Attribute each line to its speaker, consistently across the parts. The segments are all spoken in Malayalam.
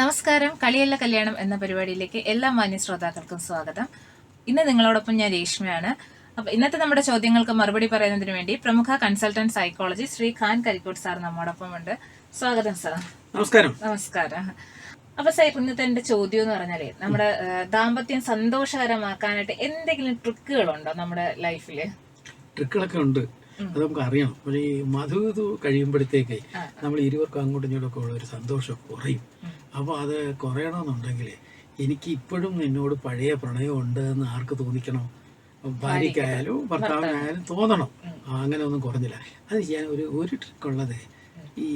Speaker 1: നമസ്കാരം. കളിയല്ല കല്യാണം എന്ന പരിപാടിയിലേക്ക് എല്ലാ മാന്യ ശ്രോതാക്കൾക്കും സ്വാഗതം. ഇന്ന് നിങ്ങളോടൊപ്പം ഞാൻ രേഷ്മയാണ്. അപ്പൊ ഇന്നത്തെ നമ്മുടെ ചോദ്യങ്ങൾക്ക് മറുപടി പറയുന്നതിന് വേണ്ടി പ്രമുഖ consultant psychology Shri Khan Karikode sir നമ്മോടൊപ്പം ഉണ്ട് സ്വാഗതം സാർ.
Speaker 2: നമസ്കാരം.
Speaker 1: നമസ്കാരം. അപ്പൊ സാർ ഇന്നത്തെ എന്റെ ചോദ്യം എന്ന് പറഞ്ഞാലേ നമ്മുടെ ദാമ്പത്യം സന്തോഷകരമാക്കാനായിട്ട് എന്തെങ്കിലും ട്രിക്കുകൾ ഉണ്ടോ നമ്മുടെ ലൈഫിൽ?
Speaker 2: ട്രിക്കുകളൊക്കെ ഉണ്ട്. അത് നമുക്ക് അറിയണം പക്ഷേ ഈ മധു കഴിയുമ്പോഴത്തേക്ക് നമ്മൾ ഇരുവർക്കും അങ്ങോട്ടും ഇങ്ങോട്ടും ഒക്കെ ഉള്ള ഒരു സന്തോഷം കുറയും. അപ്പോൾ അത് കുറയണമെന്നുണ്ടെങ്കിൽ എനിക്ക് ഇപ്പോഴും നിന്നോട് പഴയ പ്രണയം ഉണ്ട് എന്ന് ആർക്ക് തോന്നിക്കണം? ഭാര്യയ്ക്കായാലും ഭർത്താവിനായാലും തോന്നണം. അങ്ങനെ ഒന്നും കുറഞ്ഞില്ല. അത് ചെയ്യാൻ ഒരു ഒരു ട്രിക്കുള്ളത് ഈ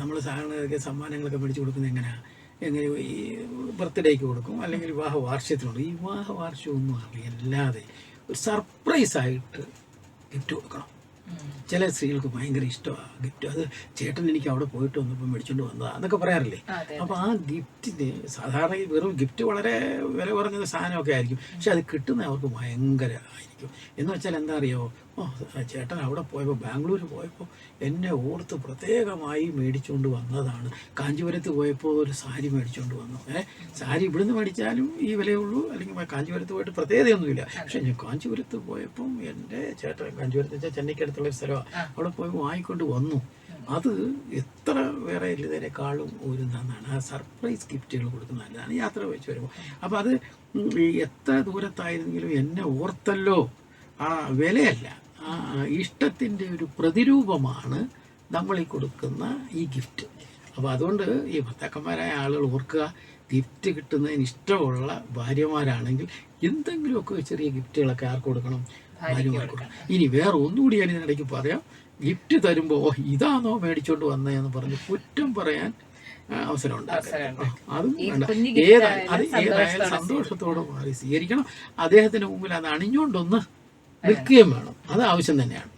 Speaker 2: നമ്മൾ സാധാരണ സമ്മാനങ്ങളൊക്കെ മേടിച്ചു കൊടുക്കുന്നത് എങ്ങനെയാണ് എങ്ങനെ ഈ ബർത്ത്ഡേക്ക് കൊടുക്കും അല്ലെങ്കിൽ വിവാഹ വാർഷികത്തിനുണ്ട് ഈ വിവാഹ വാർഷികമൊന്നും അറിയില്ലാതെ ഒരു സർപ്രൈസായിട്ട് ഗിഫ്റ്റ് കൊടുക്കണം. ചില സ്ത്രീകൾക്ക് ഭയങ്കര ഇഷ്ടമാണ്. ഗിഫ്റ്റ്. അത് ചേട്ടൻ എനിക്ക് അവിടെ പോയിട്ട് വന്നപ്പോൾ മേടിച്ചോണ്ട് വന്നതാ. എന്നൊക്കെ പറയാറില്ലേ? അപ്പോൾ ആ ഗിഫ്റ്റിന് സാധാരണ വെറും ഗിഫ്റ്റ് വളരെ വില കുറഞ്ഞ സാധനമൊക്കെ ആയിരിക്കും. പക്ഷെ അത് കിട്ടുന്ന അവർക്ക് ഭയങ്കര ആയിരിക്കും എന്ന് വെച്ചാൽ എന്താ അറിയോ? ഓ ചേട്ടൻ അവിടെ പോയപ്പോൾ ബാംഗ്ലൂർ പോയപ്പോൾ എന്നെ ഓർത്ത് പ്രത്യേകമായി മേടിച്ചുകൊണ്ട് വന്നതാണ്. കാഞ്ചീപുരത്ത് പോയപ്പോൾ ഒരു സാരി മേടിച്ചുകൊണ്ട് വന്നു. ഏഹ് സാരി ഇവിടുന്ന് മേടിച്ചാലും ഈ വിലയുള്ളൂ അല്ലെങ്കിൽ കാഞ്ചീപുരത്ത് പോയിട്ട് പ്രത്യേകതയൊന്നുമില്ല. പക്ഷെ ഞാൻ കാഞ്ചീപുരത്ത് പോയപ്പം എന്റെ ചേട്ടൻ കാഞ്ചീപുരത്ത് വെച്ചാൽ ചെന്നൈക്കടുത്തുള്ള ഒരു സ്ഥലമാണ് അവിടെ പോയി വാങ്ങിക്കൊണ്ട് വന്നു. അത് എത്ര വേറെ ഇതിനേക്കാളും ഒരു നന്നാണ് ആ സർപ്രൈസ് ഗിഫ്റ്റുകൾ കൊടുക്കുന്ന നല്ലതാണ്. യാത്ര വെച്ച് വരുമ്പോൾ അപ്പോൾ അത് എത്ര ദൂരത്തായിരുന്നെങ്കിലും എന്നെ ഓർത്തല്ലോ. ആ വിലയല്ല. ആ ഇഷ്ടത്തിന്റെ ഒരു പ്രതിരൂപമാണ് നമ്മൾ ഈ കൊടുക്കുന്ന ഈ ഗിഫ്റ്റ്. അപ്പോൾ അതുകൊണ്ട് ഈ ഭർത്താക്കന്മാരായ ആളുകൾ ഓർക്കുക ഗിഫ്റ്റ് കിട്ടുന്നതിന് ഇഷ്ടമുള്ള ഭാര്യമാരാണെങ്കിൽ എന്തെങ്കിലുമൊക്കെ ചെറിയ ഗിഫ്റ്റുകളൊക്കെ ആർക്ക് കൊടുക്കണം? ഭാര്യമാർക്ക് കൊടുക്കണം. ഇനി വേറെ ഒന്നുകൂടി ഞാൻ ഇതിനിടയ്ക്ക് പറയാം. ഗിഫ്റ്റ് തരുമ്പോൾ "ഓ, ഇതാണോ മേടിച്ചോണ്ട് വന്നതെന്ന് പറഞ്ഞ് കുറ്റം പറയാൻ അവസരം ഉണ്ടാക്കരുത് അതും വേണ്ട. ഏതായാലും അത് ഏതായാലും
Speaker 1: സന്തോഷത്തോടെ
Speaker 2: സന്തോഷത്തോടെ മാറി സ്വീകരിക്കണം. അദ്ദേഹത്തിന്റെ മുമ്പിൽ അത് അണിഞ്ഞുകൊണ്ടൊന്ന് നിൽക്കുകയും വേണം. അത് ആവശ്യം തന്നെയാണ്.